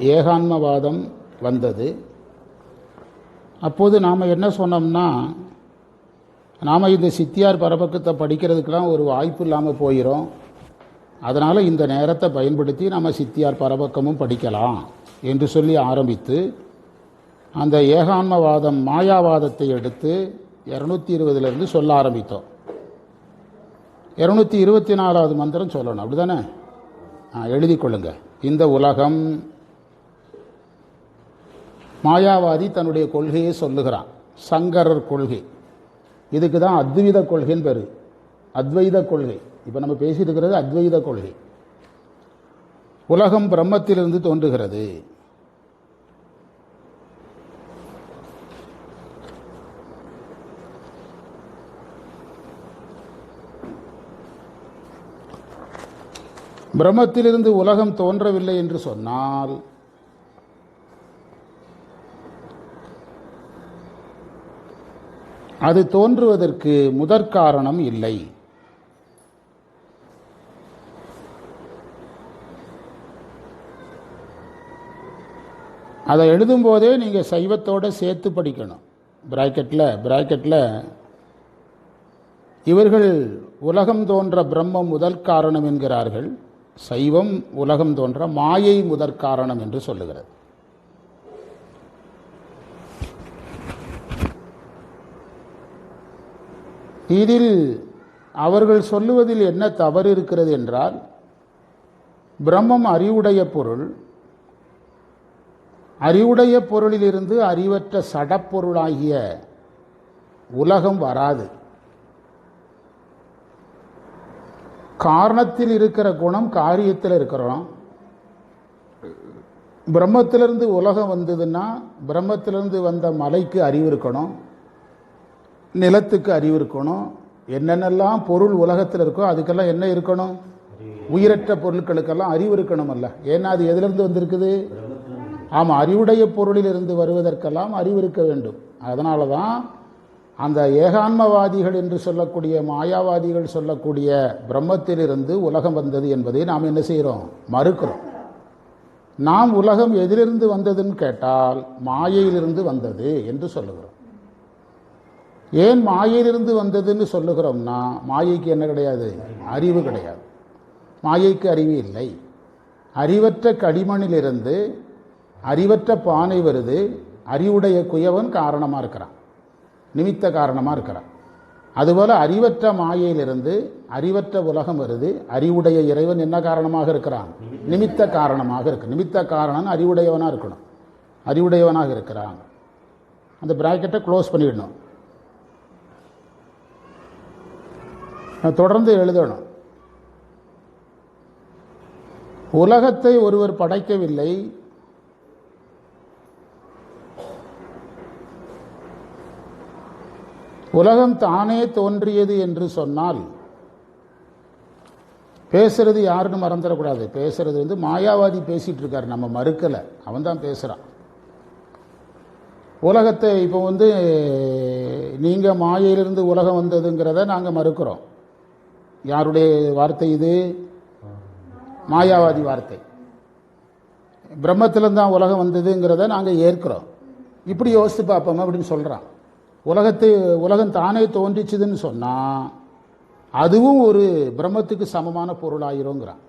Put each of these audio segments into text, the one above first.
ஏகான்மவாதம் வந்தது. அப்போது நாம் என்ன சொன்னோம்னா நாம் இந்த சித்தியார் பரபக்கத்தை படிக்கிறதுக்கெல்லாம் ஒரு வாய்ப்பு இல்லாமல் போயிடும் அதனால் இந்த நேரத்தை பயன்படுத்தி நம்ம சித்தியார் பரபக்கமும் படிக்கலாம் என்று சொல்லி ஆரம்பித்து அந்த ஏகான்மவாதம் மாயாவாதத்தை எடுத்து இரநூத்தி இருபதுலேருந்து சொல்ல ஆரம்பித்தோம். இரநூத்தி இருபத்தி நாலாவது மந்திரம் சொல்லணும். அப்படிதானே தானே எழுதி கொள்ளுங்கள் இந்த உலகம் மாயாவாதி தன்னுடைய கொள்கையை சொல்லுகிறான். சங்கரர் கொள்கை. இதுக்கு தான் அத்வைத கொள்கைன்னு பேர். அத்வைத கொள்கை. இப்போ நம்ம பேசியிருக்கிறது அத்வைத கொள்கை. உலகம் பிரம்மத்திலிருந்து தோன்றுகிறது. பிரம்மத்திலிருந்து உலகம் தோன்றவில்லை என்று சொன்னால் அது தோன்றுவதற்கு முதற்காரணம் இல்லை. அதை எழுதும்போதே நீங்கள் சைவத்தோட சேர்த்து படிக்கணும். பிராக்கெட்டில் பிராக்கெட்டில் இவர்கள் உலகம் தோன்ற பிரம்மம் முதல் காரணம் என்கிறார்கள். சைவம் உலகம் தோன்ற மாயை முதற் காரணம் என்று சொல்லுகிறது. இதில் அவர்கள் சொல்லுவதில் என்ன தவறு இருக்கிறது என்றால் பிரம்மம் அறிவுடைய பொருள். அறிவுடைய பொருளிலிருந்து அறிவற்ற சடப்பொருளாகிய உலகம் வராது. காரணத்தில் இருக்கிற குணம் காரியத்தில் இருக்கிறோம். பிரம்மத்திலிருந்து உலகம் வந்ததுன்னா பிரம்மத்திலிருந்து வந்த மலைக்கு அறிவு இருக்கணும். நிலத்துக்கு அறிவு இருக்கணும். என்னென்னலாம் பொருள் உலகத்தில் இருக்கோ அதுக்கெல்லாம் என்ன இருக்கணும்? உயிரற்ற பொருட்களுக்கெல்லாம் அறிவு இருக்கணும் அல்ல ஏன்னா அது எதிலிருந்து வந்திருக்குது? ஆமாம் அறிவுடைய பொருளிலிருந்து வருவதற்கெல்லாம் அறிவு இருக்க வேண்டும். அதனால தான் அந்த ஏகான்மவாதிகள் என்று சொல்லக்கூடிய மாயாவாதிகள் சொல்லக்கூடிய பிரம்மத்திலிருந்து உலகம் வந்தது என்பதை நாம் என்ன செய்கிறோம்? மறுக்கிறோம். நாம் உலகம் எதிலிருந்து வந்ததுன்னு கேட்டால் மாயையிலிருந்து வந்தது என்று சொல்லுகிறோம். ஏன் மாயையிலிருந்து வந்ததுன்னு சொல்லுகிறோம்னா மாயைக்கு என்ன கிடையாது? அறிவு கிடையாது. மாயைக்கு அறிவு இல்லை. அறிவற்ற களிமண்ணிலிருந்து அறிவற்ற பானை வருது. அறிவுடைய குயவன் காரணமாக இருக்கிறான். நிமித்த காரணமாக இருக்கிறான். அதுபோல் அறிவற்ற மாயையிலிருந்து அறிவற்ற உலகம் வருது. அறிவுடைய இறைவன் என்ன காரணமாக இருக்கிறான்? நிமித்த காரணமாக இருக்கு. நிமித்த காரணம் அறிவுடையவனாக இருக்கணும். அறிவுடையவனாக இருக்கிறான். அந்த பிராக்கெட்டை க்ளோஸ் பண்ணிடணும். தொடர்ந்து எழுதணும். உலகத்தை ஒருவர் படைக்கவில்லை. உலகம் தானே தோன்றியது என்று சொன்னால் பேசுறது யாருன்னு மறந்துடக்கூடாது. பேசுறது வந்து மாயாவாதி பேசிட்டு இருக்காரு. நம்ம மறுக்கலை. அவன் தான் பேசுகிறான் உலகத்தை இப்போ வந்து நீங்கள் மாயையிலிருந்து உலகம் வந்ததுங்கிறத நாங்கள் மறுக்கிறோம். யாருடைய வார்த்தை இது? மாயாவாதி வார்த்தை. பிரம்மத்திலிருந்து தான் உலகம் வந்ததுங்கிறத நாங்கள் ஏற்கிறோம். இப்படி யோசித்து பார்ப்போம் அப்படின்னு சொல்கிறான் உலகத்தை உலகம் தானே தோன்றிச்சுதுன்னு சொன்னால் அதுவும் ஒரு பிரம்மத்துக்கு சமமான பொருளாகிறோங்கிறான்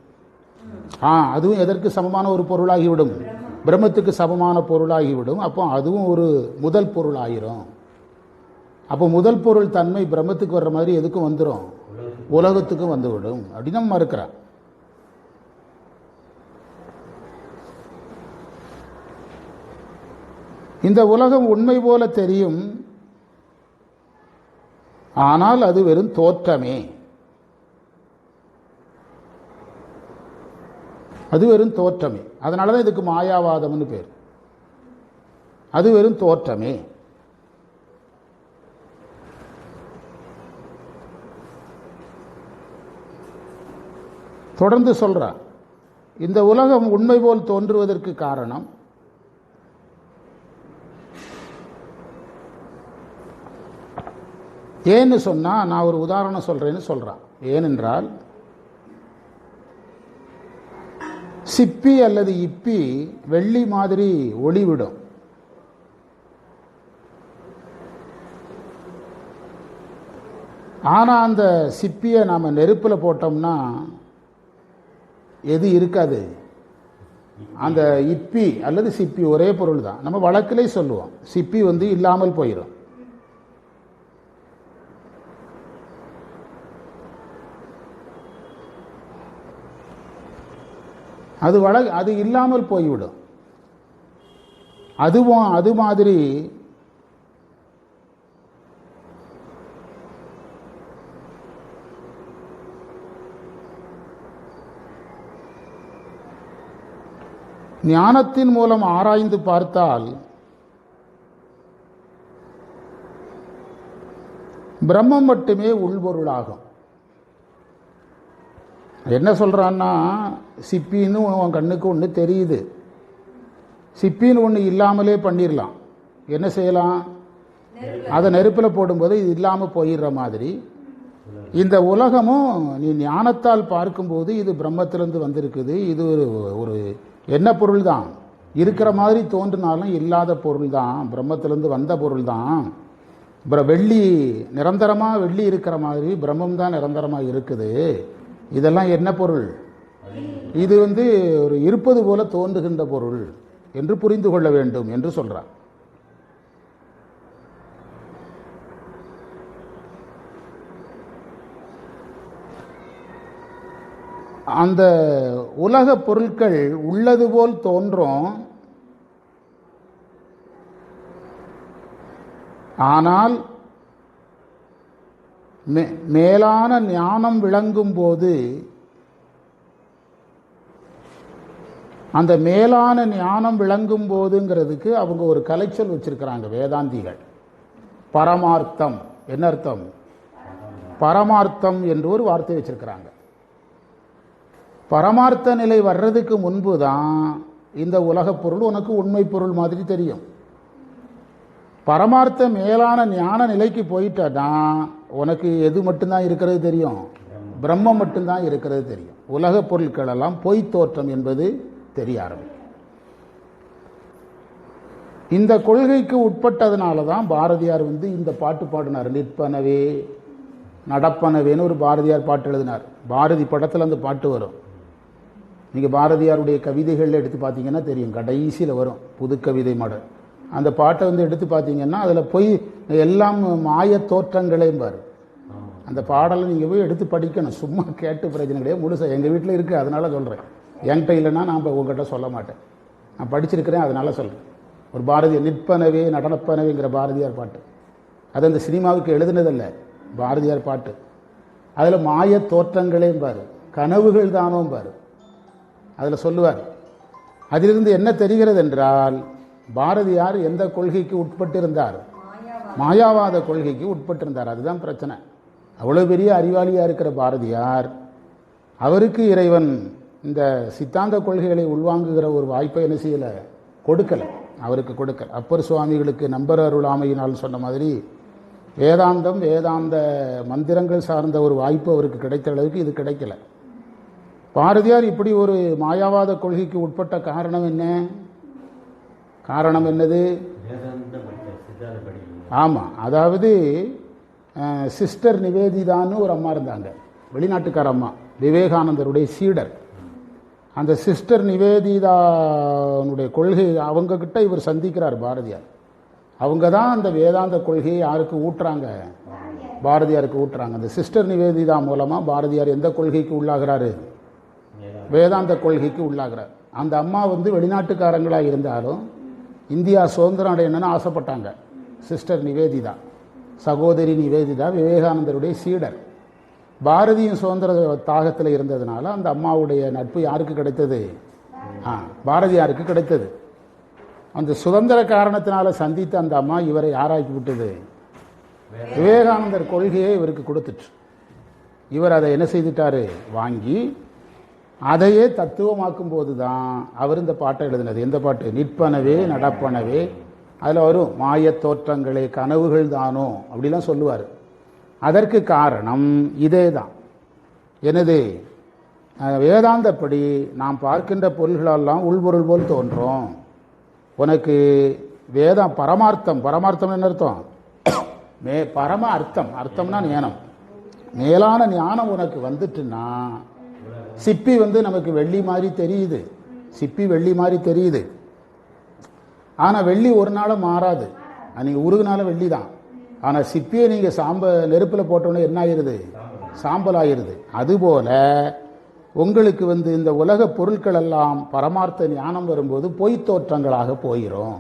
ஆ அதுவும் எதற்கு சமமான ஒரு பொருளாகிவிடும்? பிரம்மத்துக்கு சமமான பொருளாகிவிடும். அப்போ அதுவும் ஒரு முதல் பொருள் ஆகிரும் அப்போ முதல் பொருள் தன்மை பிரம்மத்துக்கு வர்ற மாதிரி எதுக்கும் வந்துடும் உலகத்துக்கும் வந்துவிடும். அப்படின்னு நம்ம மறுக்கிறான் இந்த உலகம் உண்மை போல தெரியும். ஆனால் அது வெறும் தோற்றமே. அது வெறும் தோற்றமே. அதனால தான் இதுக்கு மாயாவாதம்னு பேர். அது வெறும் தோற்றமே. தொடர்ந்து சொல்கிறார் இந்த உலகம் உண்மை போல் தோன்றுவதற்கு காரணம் ஏன்னு சொன்னால் நான் ஒரு உதாரணம் சொல்கிறேன்னு சொல்கிறான் ஏனென்றால் சிப்பி அல்லது இப்பி வெள்ளி மாதிரி ஒளிவிடும் ஆனால் அந்த சிப்பியை நாம் நெருப்பில் போட்டோம்னா எது இருக்காது. அந்த இப்பி அல்லது சிப்பி ஒரே பொருள் தான். நம்ம வழக்கிலே சொல்லுவோம். சிப்பி வந்து இல்லாமல் போயிடும் அது வழ அது இல்லாமல் போய்விடும். அதுவும் அது மாதிரி ஞானத்தின் மூலம் ஆராய்ந்து பார்த்தால் பிரம்மம் மட்டுமே உள்பொருளாகும். என்ன சொல்கிறான்னா சிப்பின்னு உன் கண்ணுக்கு ஒன்று தெரியுது. சிப்பின்னு ஒன்று இல்லாமலே பண்ணிடலாம் என்ன செய்யலாம்? அதை நெருப்பில் போடும்போது இது இல்லாமல் போயிடுற மாதிரி. இந்த உலகமும் நீ ஞானத்தால் பார்க்கும்போது இது பிரம்மத்திலேருந்து வந்திருக்குது. இது ஒரு ஒரு என்ன பொருள் தான் இருக்கிற மாதிரி தோன்றினாலும் இல்லாத பொருள் தான் பிரம்மத்திலேருந்து வந்த பொருள் தான் அப்புறம் வெள்ளி நிரந்தரமாக வெள்ளி இருக்கிற மாதிரி பிரம்மம் தான் நிரந்தரமாக இருக்குது. இதெல்லாம் என்ன பொருள்? இது வந்து ஒரு இருப்பது போல தோன்றுகின்ற பொருள் என்று புரிந்து கொள்ள வேண்டும் என்று சொல்கிறார் அந்த உலக பொருட்கள் உள்ளது போல் தோன்றும். ஆனால் மே- மேலான ஞானம் விளங்கும் போது அந்த மேலான ஞானம் விளங்கும் போதுங்கிறதுக்கு அவங்க ஒரு கலைச்சல் வச்சிருக்கிறாங்க வேதாந்திகள். பரமார்த்தம். என்ன அர்த்தம்? பரமார்த்தம் என்று ஒரு வார்த்தை வச்சிருக்கிறாங்க. பரமார்த்த நிலை வர்றதுக்கு முன்பு தான் இந்த உலகப் பொருள் உனக்கு உண்மை பொருள் மாதிரி தெரியும். பரமார்த்த மேலான ஞான நிலைக்கு போயிட்டா உனக்கு எது மட்டும்தான் இருக்கிறது தெரியும்? பிரம்மம் மட்டும்தான் இருக்கிறது தெரியும். உலகப் பொருட்கள் எல்லாம் பொய் தோற்றம் என்பது தெரிய ஆரம்பிக்கும் இந்த கொள்கைக்கு உட்பட்டதுனால தான் பாரதியார் வந்து இந்த பாட்டு பாடினார். நிற்பனவே நடப்பனவேன்னு ஒரு பாரதியார் பாட்டு எழுதினார். பாரதி படத்தில் அந்த பாட்டு வரும். நீங்கள் பாரதியாருடைய கவிதைகளில் எடுத்து பார்த்தீங்கன்னா தெரியும். கடைசியில் வரும். புது கவிதை மாடல். அந்த பாட்டை வந்து எடுத்து பார்த்தீங்கன்னா அதில் போய் எல்லாம் மாய தோற்றங்களையும் பாரு. அந்த பாடலை நீங்கள் போய் எடுத்து படிக்கணும். சும்மா கேட்டு பிரச்சனை கிடையாது. முழுசாக எங்கள் வீட்டில் இருக்குது அதனால சொல்கிறேன் என்கிட்ட இல்லைன்னா நான் உங்ககிட்ட சொல்ல மாட்டேன். நான் படிச்சிருக்கிறேன். அதனால சொல்கிறேன் ஒரு பாரதியார் நிற்பனவே நடனப்பனவேங்கிற பாரதியார் பாட்டு. அது அந்த சினிமாவுக்கு எழுதுனதல்ல. பாரதியார் பாட்டு. அதில் மாய தோற்றங்களையும் பாரு. கனவுகள் தானும் பாரு. அதில் சொல்லுவார். அதிலிருந்து என்ன தெரிகிறது என்றால் பாரதியார் எந்த கொள்கைக்கு உட்பட்டிருந்தார்? மாயாவாத கொள்கைக்கு உட்பட்டிருந்தார். அதுதான் பிரச்சனை. அவ்வளோ பெரிய அறிவாளியாக இருக்கிற பாரதியார் அவருக்கு இறைவன் இந்த சித்தாந்த கொள்கைகளை உள்வாங்குகிற ஒரு வாய்ப்பை என்ன செய்யலை? கொடுக்கலை. அவருக்கு கொடுக்கல. அப்பர் சுவாமிகளுக்கு நம்பர் அருளாமையினால் சொன்ன மாதிரி வேதாந்தம் வேதாந்த மந்திரங்கள் சார்ந்த ஒரு வாய்ப்பு அவருக்கு கிடைத்த அளவுக்கு இது கிடைக்கல. பாரதியார் இப்படி ஒரு மாயாவாத கொள்கைக்கு உட்பட்ட காரணம் என்ன? காரணம் என்னது? ஆமாம் அதாவது சிஸ்டர் நிவேதிதான்னு ஒரு அம்மா இருந்தாங்க. வெளிநாட்டுக்கார அம்மா விவேகானந்தருடைய சீடர். அந்த சிஸ்டர் நிவேதிதானுடைய கொள்கை அவங்கக்கிட்ட இவர் சந்திக்கிறார் பாரதியார். அவங்க தான் அந்த வேதாந்த கொள்கையை யாருக்கு ஊட்டுறாங்க? பாரதியாருக்கு ஊட்டுறாங்க. அந்த சிஸ்டர் நிவேதிதா மூலமாக பாரதியார் எந்த கொள்கைக்கு உள்ளாகிறாரு? வேதாந்த கொள்கைக்கு உள்ளாகிறார். அந்த அம்மா வந்து வெளிநாட்டுக்காரங்களாக இருந்தாலும் இந்தியா சுதந்திரம் அடையணும்னு ஆசைப்பட்டாங்க. சிஸ்டர் நிவேதிதா சகோதரி நிவேதிதா விவேகானந்தருடைய சீடர். பாரதியின் சுதந்திர தாகத்தில் இருந்ததுனால அந்த அம்மாவுடைய நட்பு யாருக்கு கிடைத்தது? ஆ பாரதியாருக்கு கிடைத்தது. அந்த சுதந்திர காரணத்தினால சந்தித்த அந்த அம்மா இவரை யாராக்கி விட்டது. விவேகானந்தர் கொள்கையை இவருக்கு கொடுத்துட்டு இவர் அதை என்ன செய்துட்டாரு? வாங்கி அதையே தத்துவமாக்கும் போது தான் அவர் இந்த பாட்டை எழுதினது. எந்த பாட்டு? நிற்பனவே நடப்பனவே. அதில் வரும் மாயத் தோற்றங்களே கனவுகள் தானோ? அப்படிலாம் சொல்லுவார். அதற்கு காரணம் இதே தான் எனது வேதாந்தப்படி நாம் பார்க்கின்ற பொருள்களெல்லாம் உள்பொருள் போல் தோன்றும். உனக்கு வேதம் பரமார்த்தம் பரமார்த்தம் என்ன அர்த்தம்? மே பரம அர்த்தம். அர்த்தம்னா ஞானம். மேலான ஞானம் உனக்கு வந்துட்டுன்னா சிப்பி வந்து நமக்கு வெள்ளி மாதிரி தெரியுது. சிப்பி வெள்ளி மாதிரி தெரியுது. ஆனால் வெள்ளி ஒரு நாளும் மாறாது. நீங்கள் உருகுனால வெள்ளி தான். ஆனால் சிப்பியை நீங்கள் சாம்ப நெருப்பில் போட்டோன்னே என்ன ஆயிருது? சாம்பல் ஆயிருது அதுபோல உங்களுக்கு வந்து இந்த உலக பொருட்கள் எல்லாம் பரமார்த்த ஞானம் வரும்போது பொய் தோற்றங்களாக போயிடும்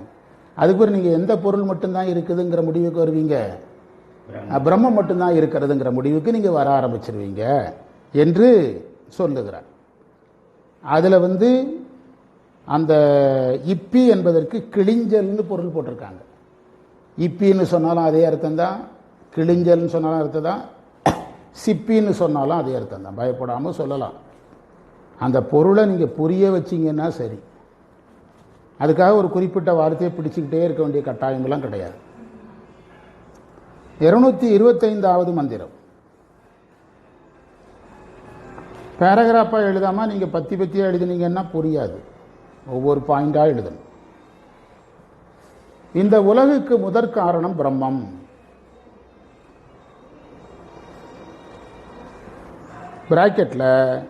அதுக்கு நீங்கள் எந்த பொருள் மட்டும்தான் இருக்குதுங்கிற முடிவுக்கு வருவீங்க? பிரம்மம். மட்டும்தான் இருக்கிறதுங்கிற முடிவுக்கு நீங்கள் வர ஆரம்பிச்சிருவீங்க. என்று சொல்லுகிறார். அதில் வந்து அந்த இப்பி என்பதற்கு கிழிஞ்சல்னு பொருள் போட்டிருக்காங்க. இப்பின்னு சொன்னாலும் அதே அர்த்தம் தான் கிழிஞ்சல்னு சொன்னாலும் அர்த்தம் தான் சிப்பின்னு சொன்னாலும் அதே அர்த்தம் தான் பயப்படாமல் சொல்லலாம். அந்த பொருளை நீங்கள் புரிய வச்சீங்கன்னா சரி. அதுக்காக ஒரு குறிப்பிட்ட வார்த்தையை பிடிச்சிக்கிட்டே இருக்க வேண்டிய கட்டாயங்கள்லாம் கிடையாது. இருநூத்தி இருபத்தைந்தாவது மந்திரம். பேராகிராஃபாக எழுதாமல் நீங்கள் பத்தி பத்தியாக எழுதுனீங்கன்னா புரியாது. ஒவ்வொரு பாயிண்டாக எழுதணும். இந்த உலகுக்கு முதற் காரணம் பிரம்மம். பிராக்கெட்டில்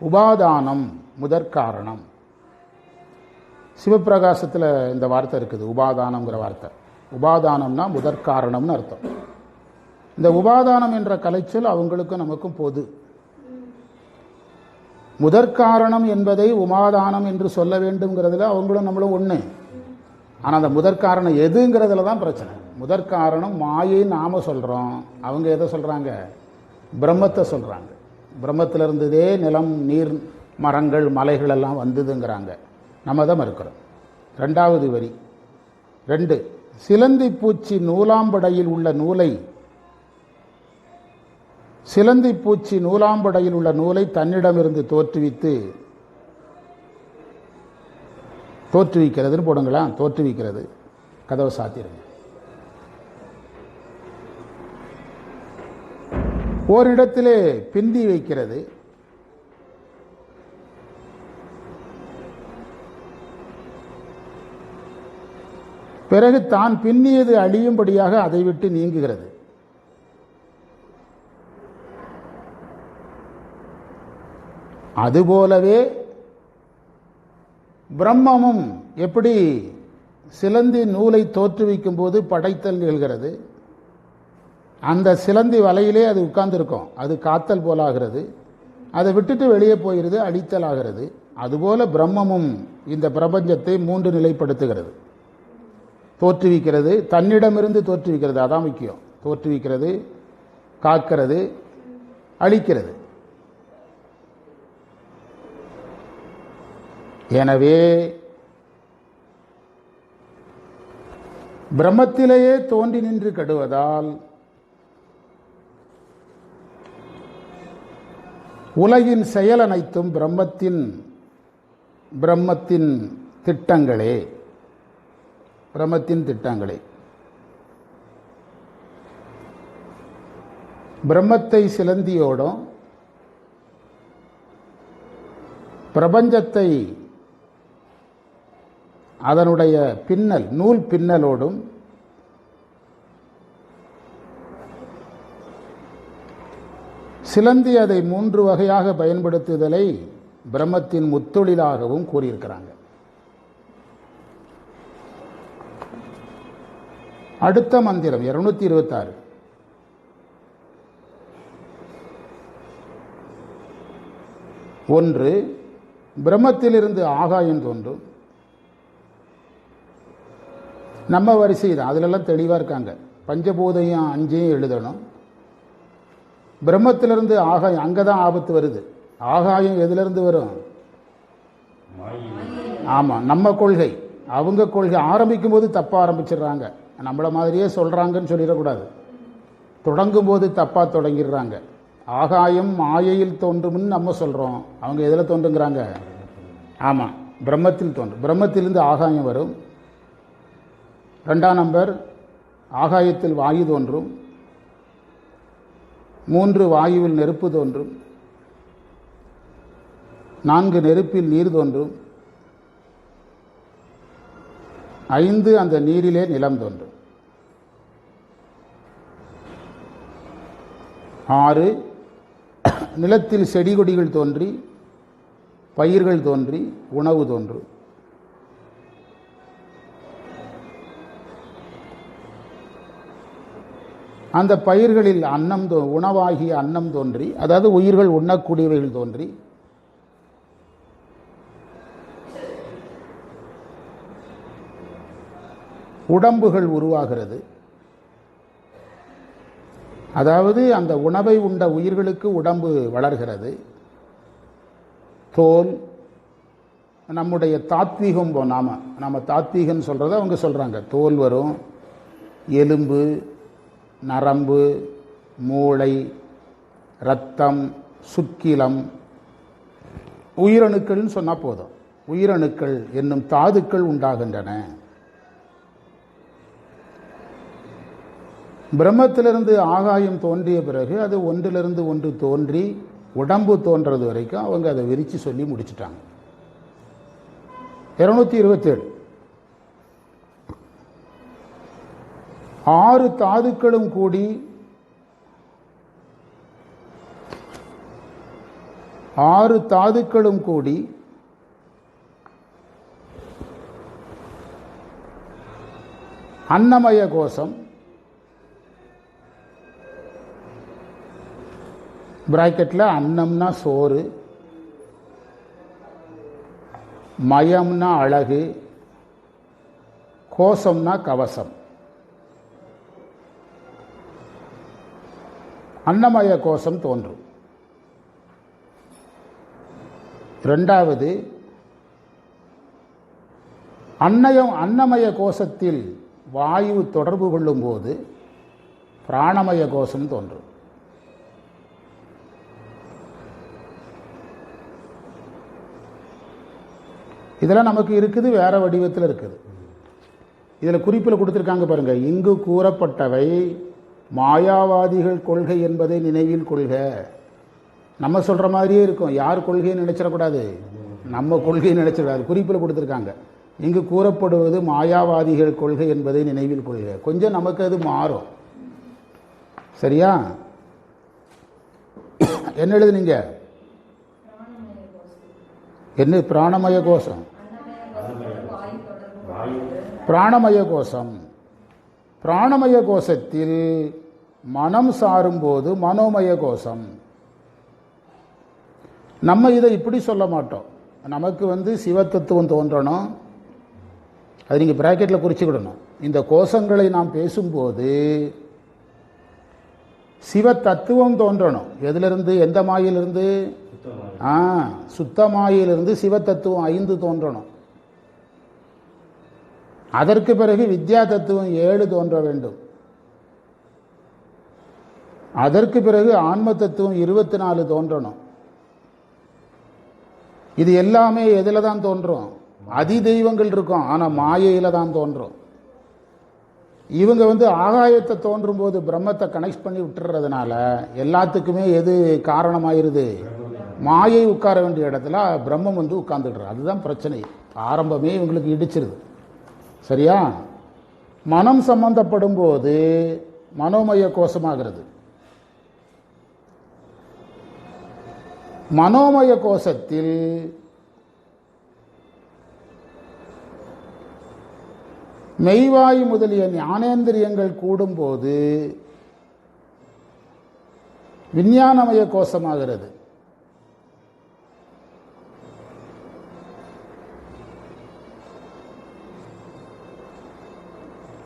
உபாதானம் முதற் காரணம். சிவப்பிரகாசத்தில் இந்த வார்த்தை இருக்குது உபாதானம்ங்கிற வார்த்தை. உபாதானம்னா முதற் காரணம்னு அர்த்தம். இந்த உபாதானம் என்ற கலைச்சல் அவங்களுக்கும் நமக்கும் பொது. முதற்காரணம் என்பதை உமாதானம் என்று சொல்ல வேண்டும்ங்கிறதுல அவங்களும் நம்மளும் ஒன்று ஆனால் அந்த முதற்காரணம் எதுங்கிறதுல தான் பிரச்சனை. முதற்காரணம் மாயை நாம சொல்கிறோம் அவங்க எதை சொல்கிறாங்க பிரம்மத்தை சொல்கிறாங்க பிரம்மத்தில் இருந்ததே நிலம் நீர் மரங்கள் மலைகள் எல்லாம் வந்ததுங்கிறாங்க. நம்ம தான் இருக்கிறோம் ரெண்டாவது வரி. ரெண்டு. சிலந்தி பூச்சி நூலாம்படையில் உள்ள நூலை சிலந்தி பூச்சி நூலாம்படையில் உள்ள நூலை தன்னிடமிருந்து தோற்றுவித்து தோற்றுவிக்கிறதுன்னு போடுங்களா தோற்றுவிக்கிறது. கதவை சாத்திருங்க. ஓரிடத்திலே பிந்தி வைக்கிறது. பிறகு தான் பின்னியது அழியும்படியாக அதை விட்டு நீங்குகிறது. அதுபோலவே பிரம்மமும் எப்படி சிலந்தி நூலை தோற்றுவிக்கும் போது படைத்தல் நிகழ்கிறது. அந்த சிலந்தி வலையிலே அது உட்கார்ந்துருக்கும். அது காத்தல் போலாகிறது. அதை விட்டுட்டு வெளியே போயிடுது அழித்தல் ஆகிறது அதுபோல பிரம்மமும் இந்த பிரபஞ்சத்தை மூன்று நிலைப்படுத்துகிறது. தோற்றுவிக்கிறது தன்னிடமிருந்து தோற்றுவிக்கிறது. அதான் முக்கியம். தோற்றுவிக்கிறது காக்கிறது அழிக்கிறது. எனவே பிரம்மத்திலேயே தோன்றி நின்று கடுவதால் உலகின் செயல் அனைத்தும் பிரம்மத்தின் பிரம்மத்தின் திட்டங்களே. பிரம்மத்தின் திட்டங்களே. பிரம்மத்தை சிலந்தியோடும் பிரபஞ்சத்தை அதனுடைய பின்னல் நூல் பின்னலோடும் சிலந்தி அதை மூன்று வகையாக பயன்படுத்துதலை பிரம்மத்தின் முத்தொழிலாகவும் கூறியிருக்கிறாங்க. அடுத்த மந்திரம் இருநூத்தி இருபத்தாறு. ஒன்று பிரம்மத்திலிருந்து ஆகாயம் தோன்றும். நம்ம வரிசை தான். அதிலெல்லாம் தெளிவாக இருக்காங்க. பஞ்சபூதையும் அஞ்சையும் எழுதணும். பிரம்மத்திலிருந்து ஆகாயம் அங்கே தான் ஆபத்து வருது. ஆகாயம் எதுலேருந்து வரும்? ஆமாம் நம்ம கொள்கை. அவங்க கொள்கை ஆரம்பிக்கும் போது தப்பாக ஆரம்பிச்சிடுறாங்க. நம்மளை மாதிரியே சொல்கிறாங்கன்னு சொல்லிடக்கூடாது. தொடங்கும் போது தப்பாக தொடங்கிடுறாங்க. ஆகாயம் மாயையில் தோன்றும்னு நம்ம சொல்கிறோம் அவங்க எதில் தோன்றுங்கிறாங்க? ஆமாம் பிரம்மத்தில் தோன்றும் பிரம்மத்திலிருந்து ஆகாயம் வரும். ரெண்டாம் நம்பர் ஆகாயத்தில் வாயு தோன்றும். மூன்று வாயுவில் நெருப்பு தோன்றும். நான்கு நெருப்பில் நீர் தோன்றும். ஐந்து அந்த நீரிலே நிலம் தோன்றும். ஆறு நிலத்தில் செடி கொடிகள் தோன்றி பயிர்கள் தோன்றி உணவு தோன்றும். அந்த பயிர்களில் அன்னம் தோ உணவாகிய அன்னம் தோன்றி அதாவது உயிர்கள் உண்ணக்கூடியவைகள் தோன்றி உடம்புகள் உருவாகிறது. அதாவது அந்த உணவை உண்ட உயிர்களுக்கு உடம்பு வளர்கிறது. தோல் நம்முடைய தாத்வீகம் நாம நம்ம தாத்வீகன்னு சொல்கிறத அவங்க சொல்கிறாங்க தோல் வரும் எலும்பு நரம்பு மூளை இரத்தம் சுக்கிலம். உயிரணுக்கள்னு சொன்னால் போதும். உயிரணுக்கள் என்னும் தாதுக்கள் உண்டாகின்றன. பிரம்மத்திலிருந்து ஆகாயம் தோன்றிய பிறகு அது ஒன்றிலிருந்து ஒன்று தோன்றி உடம்பு தோன்றது வரைக்கும் அவங்க அதை விரித்து சொல்லி முடிச்சிட்டாங்க. இருநூத்தி இருபத்தேழு. ஆறு தாதுக்களும் கூடி ஆறு தாதுக்களும் கூடி அன்னமய கோஷம் பிராக்கெட்டில் அன்னம்னா சோறு மயம்னா அழகு கோஷம்னா கவசம். அன்னமய கோஷம் தோன்றும். ரெண்டாவது அன்னயம் அன்னமய கோஷத்தில் வாயு தொடர்பு கொள்ளும்போது பிராணமய கோஷம் தோன்றும். இதெல்லாம் நமக்கு இருக்குது வேறு வடிவத்தில் இருக்குது. இதில் குறிப்பில் கொடுத்துருக்காங்க பாருங்கள் இங்கு கூறப்பட்டவை மாயாவாதிகள் கொள்கை என்பதை நினைவில் கொள்க. நம்ம சொல்கிற மாதிரியே இருக்கும். யார் கொள்கையை நினைச்சிடக்கூடாது. நம்ம கொள்கையை நினைச்சிடக்கூடாது. குறிப்பில் கொடுத்துருக்காங்க. இங்கு கூறப்படுவது மாயாவாதிகள் கொள்கை என்பதை நினைவில் கொள்க. கொஞ்சம் நமக்கு அது மாறும். சரியா? என்ன எழுதுனீங்க? என்ன? பிராணமய கோஷம். பிராணமய கோஷம். பிராணமய கோஷத்தில் மனம் சாரும்போது மனோமய கோஷம் நம்ம இதை இப்படி சொல்ல மாட்டோம். நமக்கு வந்து சிவத்தத்துவம் தோன்றணும் அது நீங்கள் பிராக்கெட்டில் குறிச்சுக்கிடணும். இந்த கோஷங்களை நாம் பேசும்போது சிவ தத்துவம் தோன்றணும். எதிலிருந்து? எந்த மாயிலிருந்து? ஆ சுத்தமாயிலிருந்து சிவத்தத்துவம் ஐந்து தோன்றணும். அதற்கு பிறகு வித்யா தத்துவம் ஏழு தோன்ற வேண்டும். அதற்கு பிறகு ஆன்ம தத்துவம் இருபத்தி நாலு தோன்றணும். இது எல்லாமே எதில் தான் தோன்றும்? அதி தெய்வங்கள் இருக்கும் ஆனால் மாயையில் தான் தோன்றும். இவங்க வந்து ஆகாயத்தை தோன்றும் போது பிரம்மத்தை கனெக்ட் பண்ணி விட்டுறதுனால எல்லாத்துக்குமே எது காரணமாயிருது? மாயை உட்கார வேண்டிய இடத்துல பிரம்மம் வந்து உட்கார்ந்துடுறது அதுதான் பிரச்சனை. ஆரம்பமே இவங்களுக்கு இடிச்சிருது. சரியா? மனம் சம்பந்தப்படும் போது மனோமய கோஷமாகிறது. மனோமய கோஷத்தில் மெய்வாய் முதலிய ஞானேந்திரியங்கள் கூடும்போது விஞ்ஞானமய கோஷமாகிறது.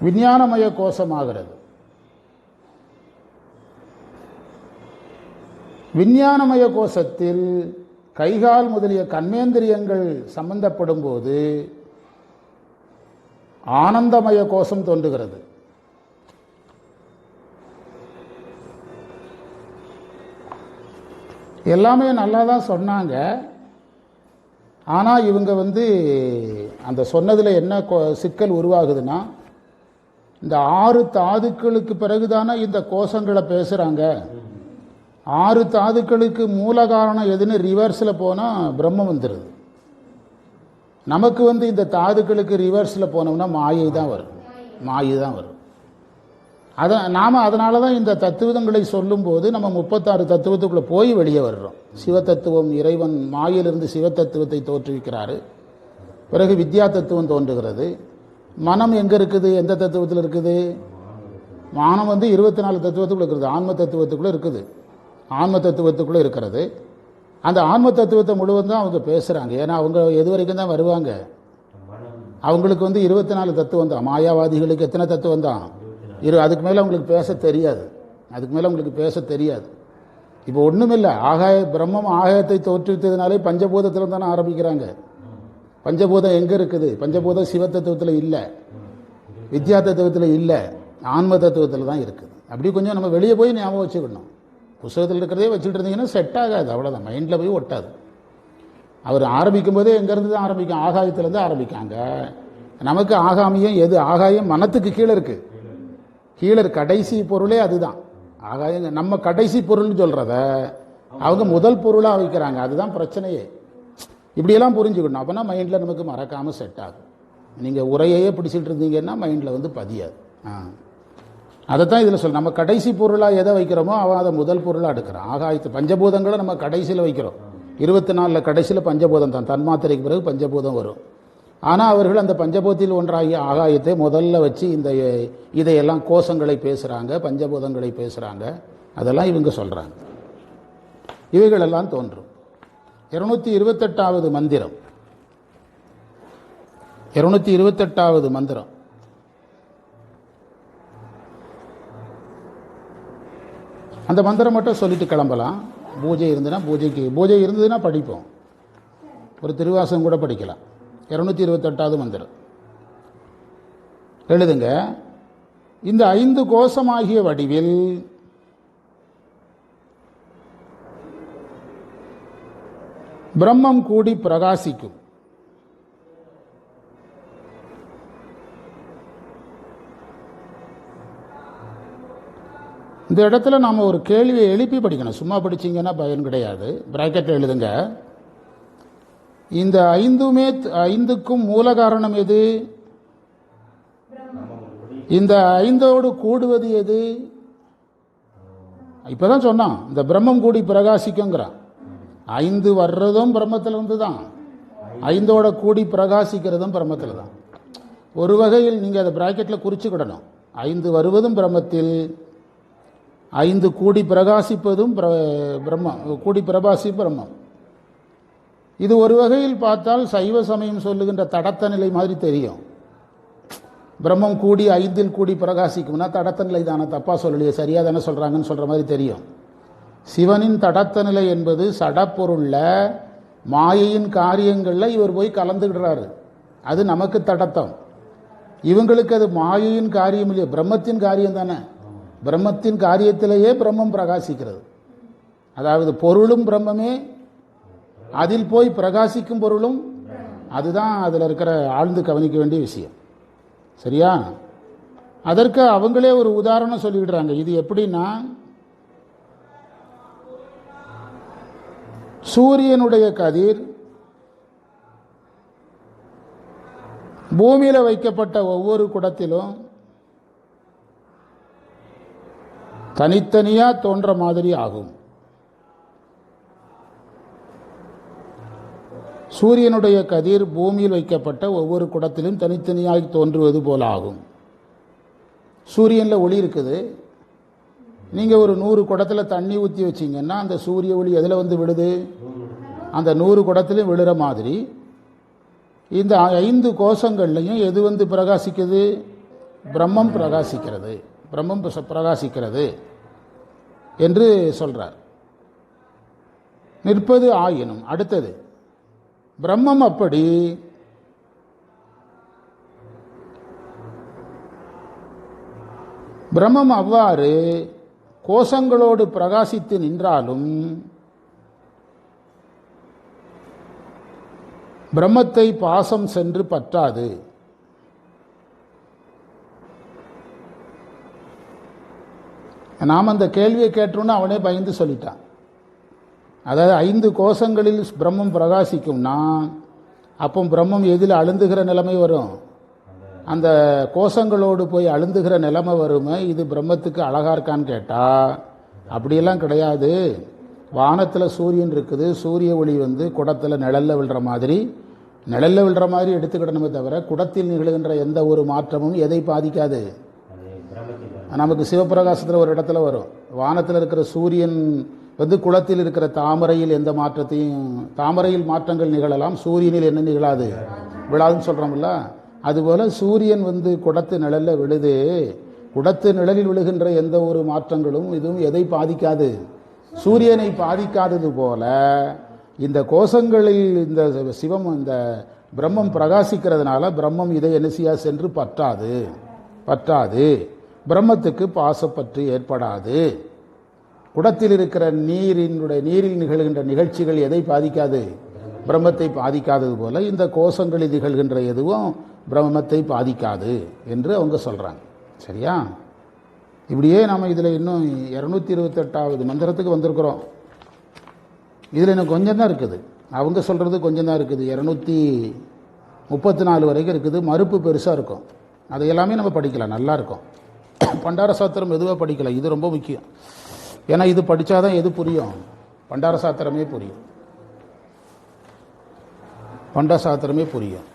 விஞ்ஞானமய கோஷமாகிறது. விஞ்ஞானமய கோஷத்தில் கைகால் முதலிய கண்மேந்திரியங்கள் சம்பந்தப்படும் போது ஆனந்தமய கோஷம் தோன்றுகிறது. எல்லாமே நல்லா தான் சொன்னாங்க. ஆனால் இவங்க வந்து அந்த சொன்னதில் என்ன கொ- சிக்கல் உருவாகுதுன்னா இந்த ஆறு தாதுக்களுக்கு பிறகுதானே இந்த கோஷங்களை பேசுகிறாங்க ஆறு தாதுக்களுக்கு மூல காரணம் எதுன்னு ரிவர்ஸில் போனால் பிரம்மம் வந்துடுது நமக்கு வந்து இந்த தாதுக்களுக்கு ரிவர்ஸில் போனோம்னா மாயை தான் வரும். மாயை தான் வரும். அதை நாம் அதனால தான் இந்த தத்துவங்களை சொல்லும்போது நம்ம முப்பத்தாறு தத்துவத்துக்குள்ளே போய் வெளியே வர்றோம். சிவத்தத்துவம் இறைவன் மாயிலிருந்து சிவத்தத்துவத்தை தோற்றுவிக்கிறாரு. பிறகு வித்யா தத்துவம் தோன்றுகிறது. மனம் எங்கே இருக்குது? எந்த தத்துவத்தில் இருக்குது? மானம் வந்து இருபத்தி நாலு தத்துவத்துக்குள்ளே இருக்குது. ஆன்ம தத்துவத்துக்குள்ளே இருக்குது. ஆன்ம தத்துவத்துக்குள்ளே இருக்கிறது. அந்த ஆன்ம தத்துவத்தை முழுவதும் தான் அவங்க பேசுகிறாங்க ஏன்னா அவங்க எது வரைக்கும் தான் வருவாங்க? அவங்களுக்கு வந்து இருபத்தி நாலு தத்துவம் தான். மாயாவாதிகளுக்கு எத்தனை தத்துவம் தான்? இரு அதுக்கு மேலே அவங்களுக்கு பேச தெரியாது. அதுக்கு மேலே அவங்களுக்கு பேச தெரியாது. இப்போ ஒன்றுமில்லை ஆகாய பிரம்மம் ஆகாயத்தை தோற்றுவித்ததுனாலே பஞ்சபூதத்தில் தானே ஆரம்பிக்கிறாங்க. பஞ்சபூதம் எங்கே இருக்குது? பஞ்சபூதம் சிவ தத்துவத்தில் இல்லை. வித்யா தத்துவத்தில் இல்லை. ஆன்ம தத்துவத்தில் தான் இருக்குது. அப்படி கொஞ்சம் நம்ம வெளியே போய் ஞாபகம் வச்சுக்கணும். புஸ்தகத்தில் இருக்கிறதே வச்சுட்டு இருந்தீங்கன்னா செட் ஆகாது. அவ்வளோதான் மைண்டில் போய் ஒட்டாது. அவர் ஆரம்பிக்கும் போதே எங்கேருந்து தான் ஆரம்பிக்கும்? ஆகாயத்துலேருந்து ஆரம்பிக்காங்க. நமக்கு ஆகாமியம் எது? ஆகாயம் மனத்துக்கு கீழே இருக்குது கீழே கடைசி பொருளே அதுதான். ஆகாயம் நம்ம கடைசி பொருள்னு சொல்கிறத அவங்க முதல் பொருளாக வைக்கிறாங்க. அதுதான் பிரச்சனையே. இப்படியெல்லாம் புரிஞ்சுக்கணும். அப்போனா மைண்டில் நமக்கு மறக்காமல் செட் ஆகும். நீங்கள் உரையையே பிடிச்சிட்டு இருந்தீங்கன்னா மைண்டில் வந்து பதியாது. ஆ. அதைத்தான் இதில் சொல்ல நம்ம கடைசி பொருளாக எதை வைக்கிறோமோ அவன் அதை முதல் பொருளாக எடுக்கிறான். ஆகாயத்து பஞ்சபூதங்களை நம்ம கடைசியில் வைக்கிறோம். இருபத்தி நாலில் கடைசியில் பஞ்சபூதம் தான். தன்மாத்திரைக்கு பிறகு பஞ்சபூதம் வரும். ஆனால் அவர்கள் அந்த பஞ்சபூதத்தில் ஒன்றாகிய ஆகாயத்தை முதல்ல வச்சு இந்த இதையெல்லாம் கோஷங்களை பேசுகிறாங்க பஞ்சபூதங்களை பேசுகிறாங்க அதெல்லாம் இவங்க சொல்கிறாங்க இவைகளெல்லாம் தோன்றும். இருநூத்தி இருபத்தெட்டாவது மந்திரம். இருநூத்தி இருபத்தெட்டாவது மந்திரம். அந்த மந்திரம் மட்டும் சொல்லிட்டு கிளம்பலாம். பூஜை இருந்ததுன்னா பூஜைக்கு பூஜை இருந்ததுன்னா படிப்போம். ஒரு திருவாசகம் கூட படிக்கலாம். இரநூத்தி இருபத்தெட்டாவது மந்திரம். எழுதுங்க இந்த ஐந்து கோஷமாகிய வடிவில் பிரம்மம் கூடி பிரகாசிக்கும். இந்த இடத்துல நாம் ஒரு கேள்வியை எழுப்பி படிக்கணும். சும்மா படிச்சீங்கன்னா பயன் கிடையாது. பிராக்கெட்டில் எழுதுங்க. இந்த ஐந்துமே ஐந்துக்கும் மூல காரணம் எது? இந்த ஐந்தோடு கூடுவது எது? இப்போதான் சொன்னான். இந்த பிரம்மம் கூடி பிரகாசிக்குங்கிறான். ஐந்து வர்றதும் பிரம்மத்திலிருந்து தான் ஐந்தோட கூடி பிரகாசிக்கிறதும் பிரம்மத்தில் தான். ஒரு வகையில் நீங்கள் அதை ப்ராக்கெட்டில் குறிச்சுக்கிடணும். ஐந்து வருவதும் பிரம்மத்தில் ஐந்து கூடி பிரகாசிப்பதும் பிர- பிரம்மம் கூடி பிரகாசி பிரம்மம். இது ஒரு வகையில் பார்த்தால் சைவ சமயம் சொல்லுகின்ற தடத்த நிலை மாதிரி தெரியும். பிரம்மம் கூடி ஐந்தில் கூடி பிரகாசிக்கும்னா தடத்த நிலை தானே தப்பாக சொல்லலையே சரியாக தானே சொல்கிறாங்கன்னு சொல்கிற மாதிரி தெரியும். சிவனின் தடத்த நிலை என்பது சடப்பொருள்ல மாயையின் காரியங்களில் இவர் போய் கலந்துக்கிடுறாரு அது நமக்கு தடத்தம். இவங்களுக்கு அது மாயையின் காரியம் இல்லையே பிரம்மத்தின் காரியம் தானே. பிரம்மத்தின் காரியத்திலேயே பிரம்மம் பிரகாசிக்கிறது. அதாவது பொருளும் பிரம்மமே அதில் போய் பிரகாசிக்கும் பொருளும் அதுதான் அதில் இருக்கிற ஆழ்ந்து கவனிக்க வேண்டிய விஷயம். சரியா? அதற்கு அவங்களே ஒரு உதாரணம் சொல்லிவிடுறாங்க. இது எப்படின்னா சூரியனுடைய கதிர் பூமியில் வைக்கப்பட்ட ஒவ்வொரு குடத்திலும் தனித்தனியாக தோன்ற மாதிரி ஆகும். சூரியனுடைய கதிர் பூமியில் வைக்கப்பட்ட ஒவ்வொரு குடத்திலும் தனித்தனியாக தோன்றுவது போல ஆகும். சூரியனில் ஒளி இருக்குது. நீங்கள் ஒரு நூறு குடத்தில் தண்ணி ஊற்றி வச்சிங்கன்னா அந்த சூரிய ஒளி எதில் வந்து விழுது? அந்த நூறு குடத்துலையும் விழுற மாதிரி. இந்த ஐந்து கோஷங்கள்லையும் எது வந்து பிரகாசிக்குது? பிரம்மம் பிரகாசிக்கிறது. பிரம்மம் பிரகாசிக்கிறது என்று சொல்கிறார் நிற்பது ஆயினும். அடுத்தது பிரம்மம் அப்படி பிரம்மம் அவ்வாறு கோஷங்களோடு பிரகாசித்து நின்றாலும் பிரம்மத்தை பாசம் சென்று பற்றாது. நாம் அந்த கேள்வியை கேட்டோன்னு அவனே பயந்து சொல்லிட்டான். அதாவது ஐந்து கோஷங்களில் பிரம்மம் பிரகாசிக்கும்னா அப்போ பிரம்மம் எதில் அழுந்துகிற நிலைமை வரும்? அந்த கோஷங்களோடு போய் அழுந்துகிற நிலைமை வருமே இது பிரம்மத்துக்கு அழகா இருக்கான்னு கேட்டால் அப்படியெல்லாம் கிடையாது. வானத்தில் சூரியன் இருக்குது சூரிய ஒளி வந்து குடத்தில் நிழலில் விழுற மாதிரி நிழலில் விழுற மாதிரி எடுத்துக்கிடணுமே தவிர குடத்தில் நிகழ்கின்ற எந்த ஒரு மாற்றமும் எதை பாதிக்காது. நமக்கு சிவபிரகாசத்தில் ஒரு இடத்துல வரும். வானத்தில் இருக்கிற சூரியன் வந்து குளத்தில் இருக்கிற தாமரையில் எந்த மாற்றத்தையும் தாமரையில் மாற்றங்கள் நிகழலாம் சூரியனில் என்ன நிகழாது? விழாதுன்னு சொல்கிறோம்ல அதுபோல் சூரியன் வந்து குடத்து நிழலில் விழுது குடத்து நிழலில் விழுகின்ற எந்த ஒரு மாற்றங்களும் இதுவும் எதை பாதிக்காது. சூரியனை பாதிக்காதது போல இந்த கோஷங்களில் இந்த சிவம் இந்த பிரம்மம் பிரகாசிக்கிறதுனால பிரம்மம் இதை என்ன சென்று பற்றாது. பற்றாது. பிரம்மத்துக்கு பாசப்பற்று ஏற்படாது. குடத்தில் இருக்கிற நீரினுடைய நீரில் நிகழ்கின்ற நிகழ்ச்சிகள் எதை பாதிக்காது? பிரம்மத்தை பாதிக்காதது போல இந்த கோஷங்களில் நிகழ்கின்ற எதுவும் பிரம்மத்தை பாதிக்காது என்று அவங்க சொல்கிறாங்க சரியா? இப்படியே நம்ம இதில் இன்னும் இரநூத்தி இருபத்தெட்டாவது மந்திரத்துக்கு வந்திருக்கிறோம். இதில் இன்னும் கொஞ்சம் தான் இருக்குது. அவங்க சொல்கிறது கொஞ்சம் தான் இருக்குது. இரநூத்தி முப்பத்தி நாலு வரைக்கும் இருக்குது. மறுப்பு பெருசாக இருக்கும். அதை எல்லாமே நம்ம படிக்கலாம். நல்லா இருக்கும். பண்டார சாத்திரம் எதுவாக படிக்கலாம்? இது ரொம்ப முக்கியம். ஏன்னா இது படித்தாதான் எது புரியும்? பண்டார சாத்திரமே புரியும். பண்டார சாத்திரமே புரியும்.